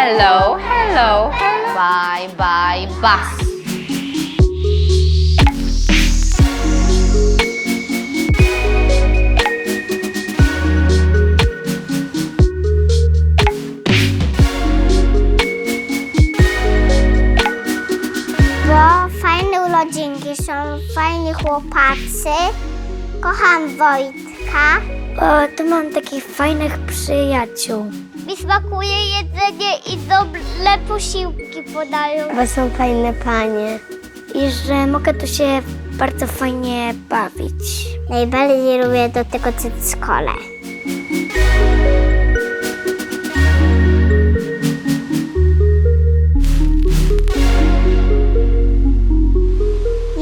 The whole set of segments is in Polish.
hello, hello, hello? Bye, bye, bus. Bo fajne urodzinki są, fajni chłopacy. Kocham Wojtka. O, to mam takich fajnych przyjaciół. Mi smakuje jedzenie i dobre posiłki podają. Bo są fajne panie. I że mogę tu się bardzo fajnie bawić. Najbardziej lubię do tego przedszkole.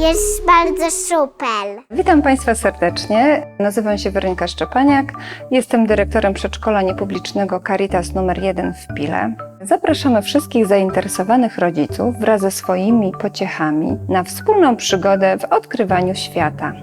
Jest bardzo super. Witam Państwa serdecznie. Nazywam się Weronika Szczepaniak. Jestem dyrektorem przedszkola niepublicznego Caritas numer 1 w Pile. Zapraszamy wszystkich zainteresowanych rodziców wraz ze swoimi pociechami na wspólną przygodę w odkrywaniu świata.